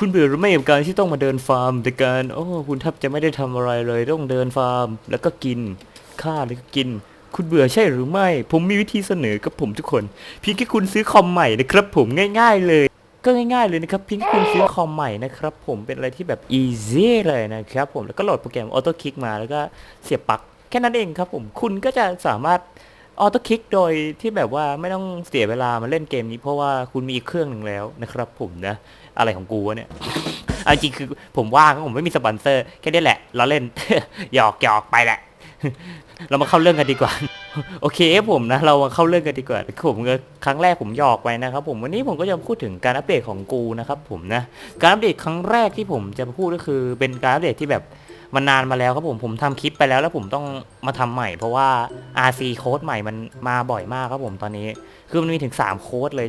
คุณเบื่อหรือไม่กับการที่ต้องมาเดินฟาร์มแต่การโอ้คุณแทบจะไม่ได้ทำอะไรเลย ต้องเดินฟาร์ม แล้วก็กินฆ่าแล้วก็กิน คุณเบื่อใช่หรือไม่ ผมมีวิธีเสนอกับผมทุกคนเพียงแค่คุณซื้อคอมใหม่นะครับ ผมง่าย ๆ เลย ก็ง่ายๆเลยนะครับเพียงแค่คุณซื้อคอมใหม่นะครับผมเป็นอะไรที่แบบ easy เลยนะครับผมแล้วก็โหลดโปรแกรม Auto Kick มาแล้วก็เสียบปลั๊กแค่นั้นเองครับผมคุณก็จะสามารถ ออโต้คลิกโดยที่แบบว่าไม่ต้องเสียเวลามาเล่นเกมนี้เพราะว่าคุณมีอีกเครื่องหนึ่งแล้วนะครับผมนะ อะไรของกูวะเนี่ยเอาจริงคือผมว่างผมไม่มีสปอนเซอร์ แค่นี้แหละ เราเล่น หยอกหยอกไปแหละ เรามาเข้าเรื่องกันดีกว่า โอเคผมนะ เรามาเข้าเรื่องกันดีกว่าผมก็ครั้งแรกผมหยอกไปนะครับ ผมวันนี้ผมก็จะพูดถึงการอัปเดตของกูนะครับผมนะ การอัปเดตครั้งแรกที่ผมจะพูดก็คือเป็นการอัปเดตที่แบบ มันนานมาแล้วครับผมผมทำคลิปไปแล้วแล้วผมต้องมาทำใหม่ เพราะว่า RC โค้ดใหม่มันมาบ่อยมากครับผมตอนนี้ คือมันมีถึง 3 โค้ดเลย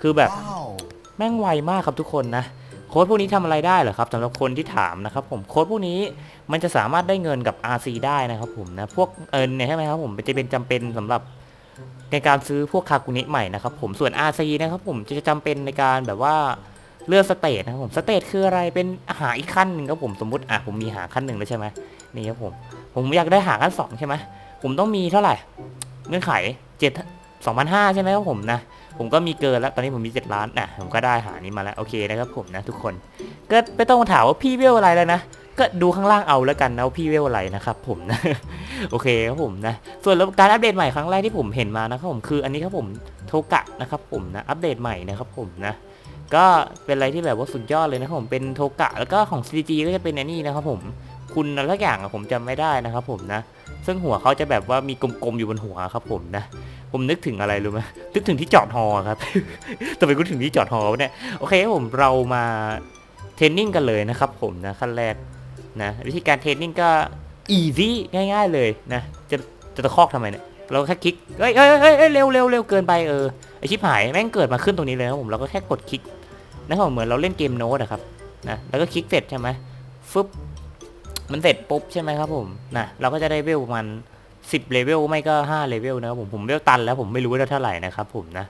คือแบบ Wow. แม่งไวมากครับทุกคนนะโค้ดพวกนี้ทำอะไรได้เหรอครับสำหรับคนที่ถามนะครับผมโค้ดพวกนี้มันจะสามารถได้เงินกับ RC ได้นะครับผมนะพวกเอินเนี่ยใช่ไหมครับผมจะเป็นจำเป็นสำหรับในการซื้อพวกคากุนิใหม่นะครับผมส่วน RC นะครับผมจะจำเป็นในการแบบว่า เลือกสเตทนะครับผมสเตทคืออะไรเป็นหาอีกขั้นหนึ่งครับผมสมมติอะผมมีหาขั้นหนึ่งแล้วใช่ไหมนี่ครับผมผมอยากได้หาขั้นสองใช่ไหมผมต้องมีเท่าไหร่เงื่อนไขเจ็ดสองพันห้าใช่ไหมครับผมนะผมก็มีเกินแล้วตอนนี้ผมมี 7 ล้านนะผมก็ได้หานี้มาแล้วโอเคนะครับผมนะทุกคนก็ไม่ต้องถามว่าพี่เวลอะไรแล้วนะก็ดูข้างล่างเอาแล้วกันนะว่าพี่เวลอะไรนะครับผมนะโอเคครับผมนะส่วนการอัปเดตใหม่ครั้งแรกที่ผมเห็นมานะครับผมคืออันนี้ครับผมโทกะนะครับผมนะอัปเดตใหม่นะครับผมนะ ก็เป็นอะไรที่แบบว่าสุดยอดเลยนะครับผมเป็นโทกะแล้วก็ของ CG ก็จะเป็นอันนี้นะครับผมคุณอะไรสักอย่างอะผมจำไม่ได้นะครับผมนะ ซึ่งหัวเขาจะแบบว่ามีกลมๆอยู่บนหัวครับผมนะ ผมนึกถึงอะไรรู้ไหมนึกถึงที่จอดฮอครับทำไมกูถึงที่จอดฮอเนี่ยโอเคผมเรามาเทรนนิ่งกันเลยนะครับผมนะขั้นแรกนะวิธีการเทรนนิ่งก็ easy ง่าย ๆเลยนะ จะจะตะคอกทำไมเนี่ยเราแค่คลิกเฮ้ยเฮ้ยเฮ้ยเฮ้ยเร็วเร็วเร็วเกินไปเออไอชิบหายแม่งเกิดมาขึ้นตรงนี้เลยนะผมเราก็แค่กดคลิก นะครับเหมือนเราเล่นเกมโน้ตอะครับนะแล้วก็คลิกเสร็จใช่ไหมฟึบมันเสร็จปุ๊บใช่ไหมครับผมนะเราก็จะได้เวลประมาณ10เลเวลไม่ก็5เลเวลนะครับผมผมเวลตันแล้วผมไม่รู้ว่าเท่าไหร่นะครับผมนะ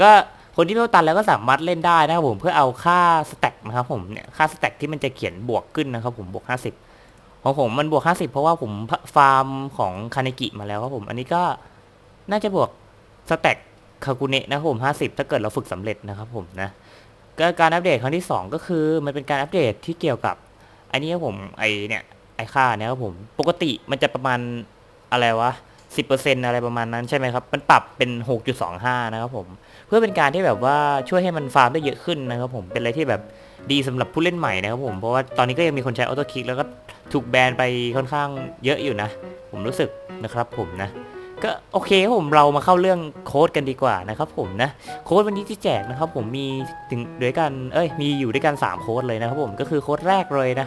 ก็คนที่เวลตันแล้วก็สามารถเล่นได้นะครับผมเพื่อเอาค่าสแต็กนะครับผมเนี่ยค่าสแต็กที่มันจะเขียนบวกขึ้นนะครับผมบวก50ของผมมันบวก50เพราะว่าผมฟาร์มของคาเนกิมาแล้วครับผมอันนี้ก็น่าจะบวกสแต็กคากุเนะนะครับผม50ถ้าเกิดเราฝึกสำเร็จนะครับผมนะ ก็การอัปเดตครั้งที่ 2 ก็คือมันเป็นการอัปเดตที่เกี่ยวกับอันนี้ครับผมไอเนี่ยไอค่าเนี่ยครับผมปกติมันจะประมาณอะไรวะ10%อะไรประมาณนั้นใช่ไหมครับ มันปรับเป็น6.25นะครับผม เพื่อเป็นการที่แบบว่าช่วยให้มันฟาร์มได้เยอะขึ้นนะครับผม เป็นอะไรที่แบบดีสำหรับผู้เล่นใหม่นะครับผม เพราะว่าตอนนี้ก็ยังมีคนใช้ออโต้คลิกแล้วก็ถูกแบนไปค่อนข้างเยอะอยู่นะ ผมรู้สึกนะครับผมนะ ก็โอเคครับผมเรามาเข้าเรื่องโค้ดกันดีกว่านะครับผมนะโค้ดวันนี้ที่แจกนะครับผมมีถึงด้วยกันเอ้ยมีอยู่ด้วยกัน 3 โค้ดเลยนะครับผมก็คือโค้ดแรกเลยนะ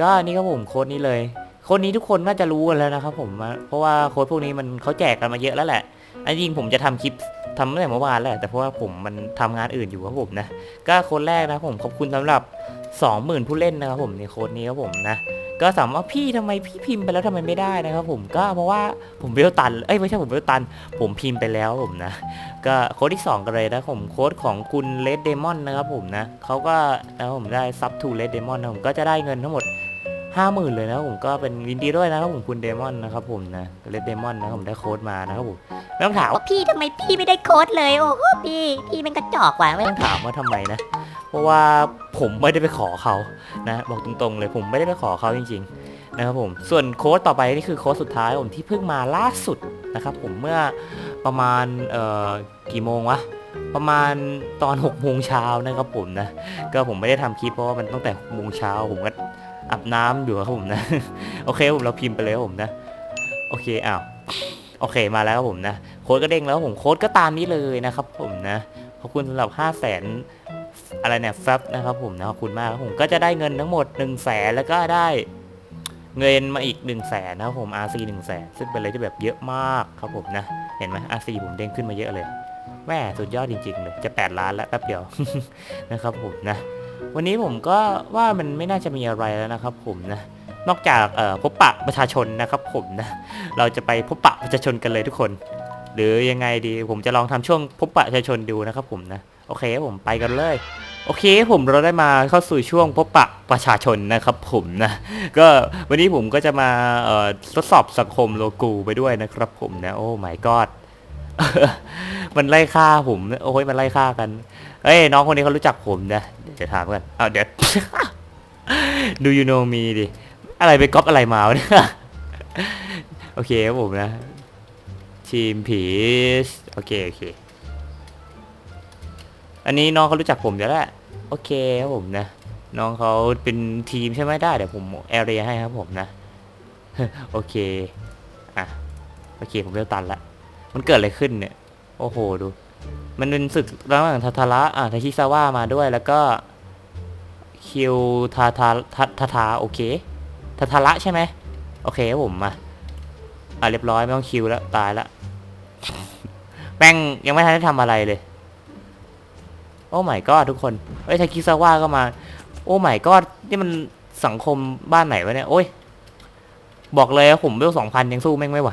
ก็นี่ครับผมโค้ดนี้เลยโค้ดนี้ทุกคนน่าจะรู้กันแล้วนะครับผมเพราะว่าโค้ดพวกนี้มันเขาแจกกันมาเยอะแล้วแหละอันจริงผมจะทำคลิปทำตั้งแต่เมื่อวานแล้วแหละแต่เพราะว่าผมมันทำงานอื่นอยู่ครับผมนะก็โค้ดแรกนะผมขอบคุณสำหรับ 20,000 ผู้เล่นนะครับผมในโค้ดนี้ครับผมนะก็ถามว่าพี่ทำไมพี่พิมพ์ไปแล้วทำไมไม่ได้นะครับผมก็เพราะว่าผมเวลตันเอ้ยไม่ใช่ผมเวลตัน ผมพิมพ์ไปแล้วผมนะ ก็โค้ดที่ 2 กันเลยนะผมโค้ดของคุณเลดเดมอนนะครับผมนะเขาก็นะผมได้ซับทูเลดเดมอนนะผมก็จะได้เงินทั้งหมดห้าหมื่นเลยนะครับผมก็เป็นยินดีด้วยนะครับผมคุณเดมอนนะครับผมนะเลดเดมอนนะครับผมได้โค้ดมานะครับผมไม่ต้องถามบอกพี่ทำไมพี่ไม่ได้โค้ดเลยโอ้โหพี่พี่เป็นกระจอกว่ะไม่ต้องถามว่าทำไมนะเพ ราะว่าผมไม่ได้ไปขอเขานะบอกตรงๆเลยผมไม่ได้ไปขอเขาจริงๆนะครับผมส่วนโค้ดต่อไปนี่คือโค้ดสุดท้ายผมที่เพิ่งมาล่าสุดนะครับผมเมื่อประมาณเอ่อกี่โมงวะประมาณตอน6กโมงเช้านะครับผมนะก็ผมไม่ได้ทำคลิปเพราะว่ามันตั้งแต่6กโมงเช้าผมก็อาบน้ำอยู่ครับผมนะโอเคผมเราพิมพ์ไปเลยครับผมนะโอเคอ้าวโอเคมาแล้วครับผมนะโค้ดก็เด้งแล้วผมโค้ดก็ตามนี้เลยนะครับผมนะขอบคุณสำหรับ 5 0 0แสน อะไรเนี่ยแฟบนะครับผมนะขอบคุณมากครับผมก็จะได้เงินทั้งหมด1นึ่งแสนแล้วก็ได้เงินมาอีก1นึ่งแสนนะครับผม RC 1นึ่งแสนซึ่งเป็นอะไรที่แบบเยอะมากครับผมนะ เห็นไหม RC ผมเด้งขึ้นมาเยอะเลยแม่สุดยอดจริงๆเลยจะ 8 ล้านแล้วแป๊บเดียวนะครับผมนะวันนี้ผมก็ว่ามันไม่น่าจะมีอะไรแล้วนะครับผมนะนอกจากพบปะประชาชนนะครับผมนะเราจะไปพบปะประชาชนกันเลยทุกคน หรือยังไงดีผมจะลองทำช่วงพบปะประชาชนดูนะครับผมนะ โอเคผมไปกันเลย โอเคผมเราได้มาเข้าสู่ช่วงพบปะประชาชนนะครับผมนะ ก็วันนี้ผมก็จะมาทดสอบสังคมโลกูไปด้วยนะครับผมนะ โอ้ my god มันไล่ฆ่าผมโอ้ยมันไล่ฆ่ากัน เอ้ยน้องคนนี้เขารู้จักผมนะเดี๋ยวจะถามกันอ้าวเดี๋ยว Do you know me ดิอะไรไปก๊อปอะไรมาวเนี่ยโอเคครับผมนะทีมผีโอเคโอเค อันนี้น้องเขารู้จักผมอยู่แล้วแหละโอเคครับผมนะ น้องเขาเป็นทีมใช่ไหมได้เดี๋ยวผมแอเรียให้ครับผมนะ โอเคอะโอเคผมเริ่มตันละมันเกิดอะไรขึ้นเนี่ย โอ้โหดู มันเป็นศึกระหว่างทาทาระอะทาชิซาว่ามาด้วยแล้วก็คิวทาทาทาทาทาโอเคทาทาระใช่ไหมโอเคครับผมมาอะเรียบร้อยไม่ต้องคิวแล้วตายละแม่งยังไม่ทันได้ทำอะไรเลย โอ้ my god ทุกคนเอ้ยทาคิซาว่าก็มา โอ้ my god นี่มันสังคมบ้านไหนวะเนี่ยโอ้ยบอกเลยผมเวลสองพันยังสู้แม่งไม่ไหว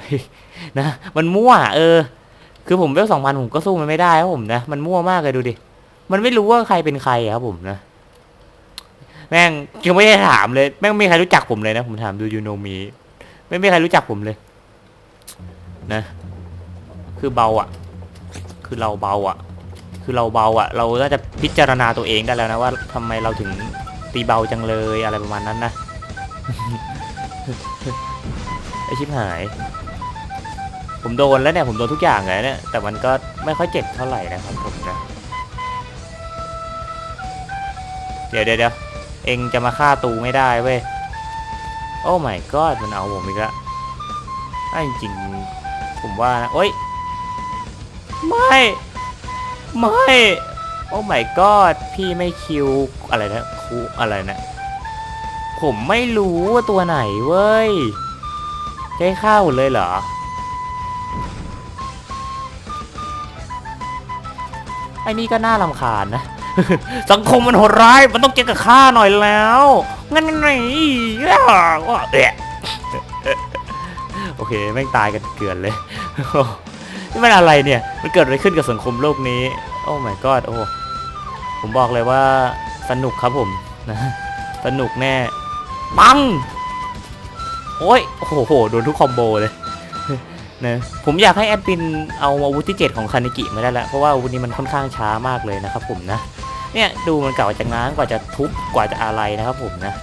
นะมันมั่ว เออ คือผมเวลสองพันผมก็สู้มันไม่ได้ครับผมนะมันมั่วมากเลยดูดิมันไม่รู้ว่าใครเป็นใครครับผมนะแม่งยังไม่ได้ถามเลยแม่งไม่มีใครรู้จักผมเลยนะผมถามดูยูโนมีไม่มีใครรู้จักผมเลย นะ คือเบาอะ คือเราเบาอะ คือเราเบาอะ เราก็จะพิจารณาตัวเองได้แล้วนะว่าทำไมเราถึงตีเบาจังเลยอะไรประมาณนั้นนะไอชิบหาย ผมโดนแล้วเนี่ยผมโดนทุกอย่างเลยเนี่ยแต่มันก็ไม่ค่อยเจ็บเท่าไหร่นะครับผมนะเดี๋ยวเดี๋ยวเดี๋ยวเองจะมาฆ่าตูไม่ได้เว้ยโอ้ my god มันเอาผมอีกแล้วไอ้จริงๆผมว่านะโอ๊ยไม่ ไม่ โอ้ my god พี่ไม่คิวอะไรนะคูอะไรนะ ผมไม่รู้ว่าตัวไหนเว้ยใช้ข้าวเลยเหรอ ไอ้นี่ก็น่ารำคาญนะ สังคมมันโหดร้าย มันต้องเจอกับข้าหน่อยแล้ว งั้นไงอะเอะโอเค แม่งตายกันเกลือนเลย นี่มันอะไรเนี่ย มันเกิดอะไรขึ้นกับสังคมโลกนี้ โอ้ my god โอ้ผมบอกเลยว่าสนุกครับผมนะสนุกแน่ปังโอ้ยโอ้โหโดนทุกคอมโบเลยนะผมอยากให้แอดมินเอาอาวุธที่ 7 ของคานิกิมาได้แล้วเพราะว่าอาวุธนี้มันค่อนข้างช้ามากเลยนะครับผมนะเนี่ยดูมันเก่าจะง้างกว่าจะทุบกว่าจะอะไรนะครับผมนะ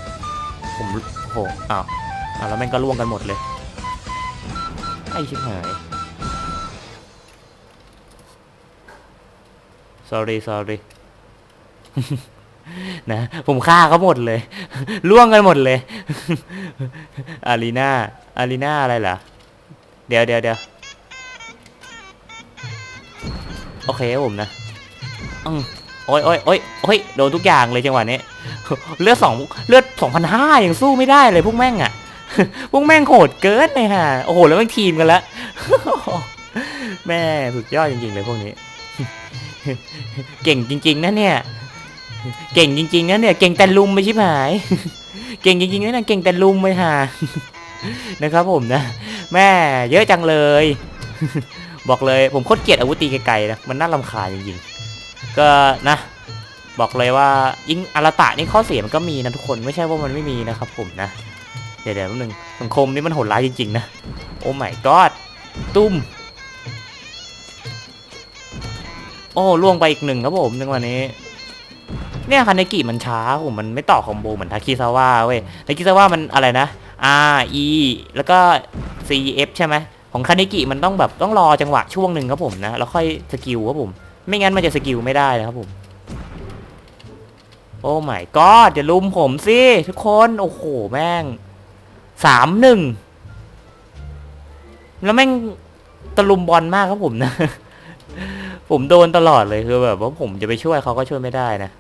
ผมโอ้โหอ้าวอ้าวแล้วม่งก็ล่วงกันหมดเลยไอ้ชิบหาย sorry sorry นะผมฆ่าเขาหมดเลย ล่วงกันหมดเลย อารีนาอารีนาอะไรเหรอเดี๋ยวเดี๋ยวเดี๋ยวโอเคผมนะอืมโอ้ยโอ้ยโอ้ยโอ้ยโดนทุกอย่างเลยจังหวะนี้ เลือดสองเลือดสองพันห้ายังสู้ไม่ได้เลยพวกแม่งอะ พวกแม่งโหดเกินเลยฮะ โอ้โห แล้วแม่งทีมกันล้วแม่สุดยอดจริงๆเลยพวกนี้ เก่งจริง ๆนะเนี่ย เก่งจริง ๆนะเนี่ย เก่งแต่ลุมไปชิบหาย เก่งจริงๆนะเนี่ยเก่งแต่ลุมไปหานะครับผมนะ แม่เยอะจังเลย บอกเลยผมโคตรเกลียดอาวุธตีไกลๆนะมันน่ารำคาญจริงๆ ก็นะ บอกเลยว่ายิงอาราตะนี่ข้อเสียมันก็มีนะทุกคนไม่ใช่ว่ามันไม่มีนะครับผมนะ เดี๋ยวเดี๋ยวแป๊บนึงสังคมนี่มันโหดร้ายจริงๆนะ โอ้ my god ตุ้ม โอ้ล่วงไปอีกหนึ่งครับผมในวันนี้ เนี่ยคันเนกิมันช้าผมมันไม่ต่อคอมโบเหมือนทาคิซาวะเว้ยทาคิซาวะมันอะไรนะ R E แล้วก็ C F ใช่ไหมของคาเนกิมันต้องแบบต้องรอจังหวะช่วงหนึ่งครับผมนะแล้วค่อยสกิลครับผม ไม่งั้นมันจะสกิลไม่ได้นะครับผมโอ้ my god อย่าลุมผมสิทุกคนโอ้โหแม่งสามหนึ่งแล้วแม่งตะลุมบอลมากครับผมนะ ผมโดนตลอดเลยคือแบบว่าผมจะไปช่วยเขาก็ช่วยไม่ได้นะ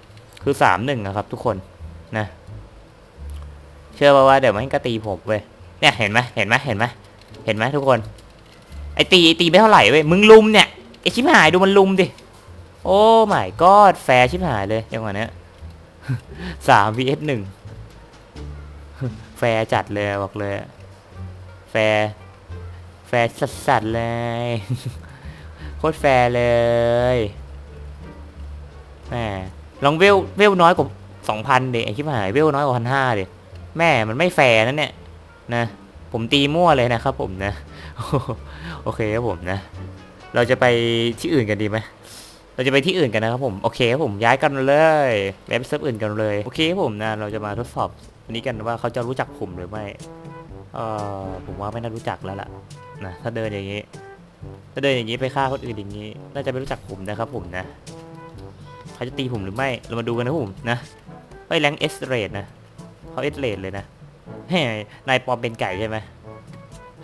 คือสามหนึ่งนะครับ ทุกคนนะ เชื่อป่าว่าเดี๋ยวมันก็ตีผมเว้ยเนี่ยเห็นไหมเห็นไหมเห็นไหมเห็นไหมทุกคน ไอตีตีไม่เท่าไหร่เว้ยมึงลุมเนี่ยไอชิบหายดูมันลุมดิโอ้ my god แฟร์ชิบหายเลยจังหวะเนี้ยสาม vs หนึ่งแฟร์จัดเลยบอกเลย แฟร์แฟร์สัดๆเลย โคตรแฟร์เลยแหมลองเวลเวลน้อยกว่าสองพันเด็ไอ้คิดหายเวลน้อยกว่าพันห้าเด็แม่มันไม่แฟร์นั่นเนี่ยนะผมตีมั่วเลยนะครับผมนะ โอเคครับผมนะ เราจะไปที่อื่นกันดีไหมเราจะไปที่อื่นกันนะครับผมโอเคครับผมย้ายกันเลยย้ายไปเซิร์ฟอื่นกันเลยโอเคครับผมนะเราจะมาทดสอบอันนี้กันว่าเขาจะรู้จักผมหรือไม่เออผมว่าไม่น่ารู้จักแล้วล่ะนะถ้าเดินอย่างนี้ ถ้าเดินอย่างนี้ไปฆ่าคนอื่นอย่างนี้ น่าจะไม่รู้จักผมนะครับผมนะเขาจะตีผมหรือไม่ เรามาดูกันนะผมนะไอ้แรงเอสเรดนะเขาเอสเรดเลยนะแหมนายปอมเป็นไก่ใช่ไหม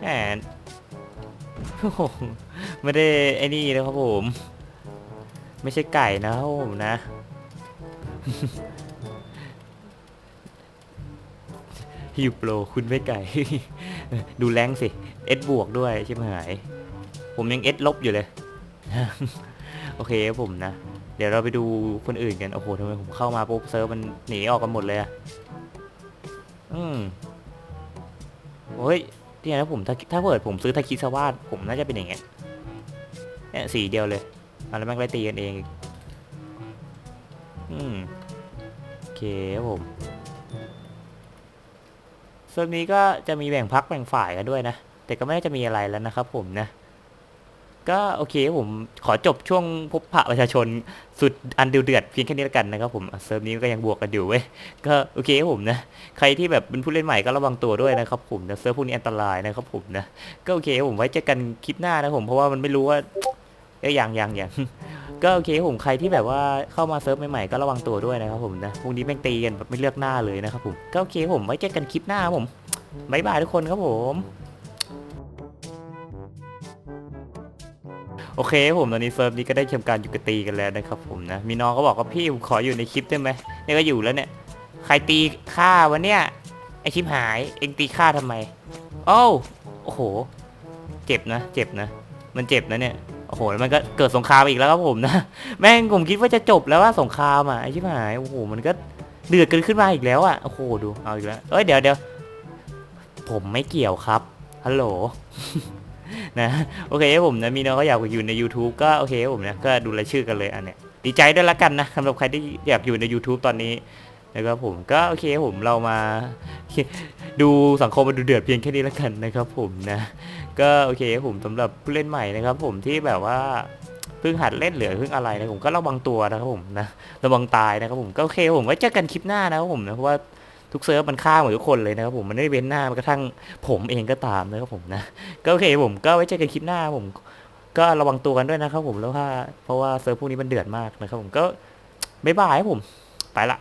แหมไม่ได้ไอ้นี่นะครับผม ไม่ใช่ไก่นะครับผมนะ ฮิวโปรคุณไม่ไก่ ดูแรงสิ เอสบวกด้วยใช่ไหมหาย ผมยังเอสลบอยู่เลย โอเคครับผมนะ เดี๋ยวเราไปดูคนอื่นกัน โอ้โหทำไมผมเข้ามาปุ๊บเซิร์ฟมันหนีออกกันหมดเลยอะอืมโอ้ยเนี่ยนะผมถ้าถ้าเปิดผมซื้อทาคิสวาดผมน่าจะเป็นอย่างเงี้ยเนี่ยสีเดียวเลยอะแล้วแม่งไล่ตีกันเองอืมโอเคครับผมส่วนนี้ก็จะมีแบ่งพักแบ่งฝ่ายกันด้วยนะ แต่ก็ไม่น่าจะมีอะไรแล้วนะครับผมนะ ก็โอเคผมขอจบช่วงพบปะประชาชนสุดอันเดือดเดือดเพียงแค่นี้แล้วกันนะครับผมเซิร์ฟนี้ก็ยังบวกกันอยู่เว้ยก็โอเคผมนะใครที่แบบเป็นผู้เล่นใหม่ก็ระวังตัวด้วยนะครับผมนะเซิร์ฟพวกนี้อันตรายนะครับผมนะก็โอเคผมไว้เจอกันคลิปหน้านะผมเพราะว่ามันไม่รู้ว่าเอ้ยอย่างอย่างอย่างก็โอเคผมใครที่แบบว่าเข้ามาเซิร์ฟใหม่ๆก็ระวังตัวด้วยนะครับผมนะพวกนี้แม่งตีกันแบบไม่เลือกหน้าเลยนะครับผมก็โอเคผมไว้เจอกันคลิปหน้าผมบ๊ายบายทุกคนครับผม โอเคครับผมตอนนี้เซิร์ฟนี้ก็ได้ทำการอยู่กับตีกันแล้วนะครับผมนะ มีน้องก็บอกว่าพี่ผมขออยู่ในคลิปได้ไหมเนี่ยก็อยู่แล้วเนี่ย ใครตีข้าวะเนี่ยไอชิบหาย เองตีข้าทำไมโอ้โอ้โห เจ็บนะ เจ็บนะ มันเจ็บนะเนี่ย โอ้โหแล้วมันก็เกิดสงครามอีกแล้วครับผมนะ แม่งผมคิดว่าจะจบแล้วว่าสงครามอะไอชิบหาย โอ้โห มันก็เดือดกันขึ้นมาอีกแล้วอะ โอ้โห ดู เอาอีกแล้ว เอ้ย เดี๋ยวเดี๋ยวผมไม่เกี่ยวครับ ฮัลโหล นะโอเคครับผมนะมีน้องเขาอยากอยู่ใน YouTube ก็โอเคครับผมนะก็ดูรายชื่อกันเลยอันเนี้ยดีใจด้วยละกันนะสำหรับใครที่อยากอยู่ใน YouTube ตอนนี้นะครับผมก็โอเคครับผมเรามาดูสังคมมันดูเดือดเพียงแค่นี้ละกันนะครับผมนะก็โอเคครับผมสำหรับผู้เล่นใหม่นะครับผมที่แบบว่าเพิ่งหัดเล่นหรือเพิ่งอะไรนะผมก็ระวังตัวนะครับผมนะระวังตายนะครับผมก็โอเคผมไว้เจอกันคลิปหน้านะครับผมนะเพราะว่า ทุกเซิร์ฟมันฆ่าหมดทุกคนเลยนะครับผมมันไม่ได้เว้นหน้ามันกระทั่งผมเองก็ตามนะครับผมนะ ก็โอเคผมก็ไว้เจอกันคลิปหน้าผม ก็ระวังตัวกันด้วยนะครับผมแล้วว่าเพราะว่าเซิร์ฟพวกนี้มันเดือดมากนะครับผมก็บ๊ายบายครับผมไปละ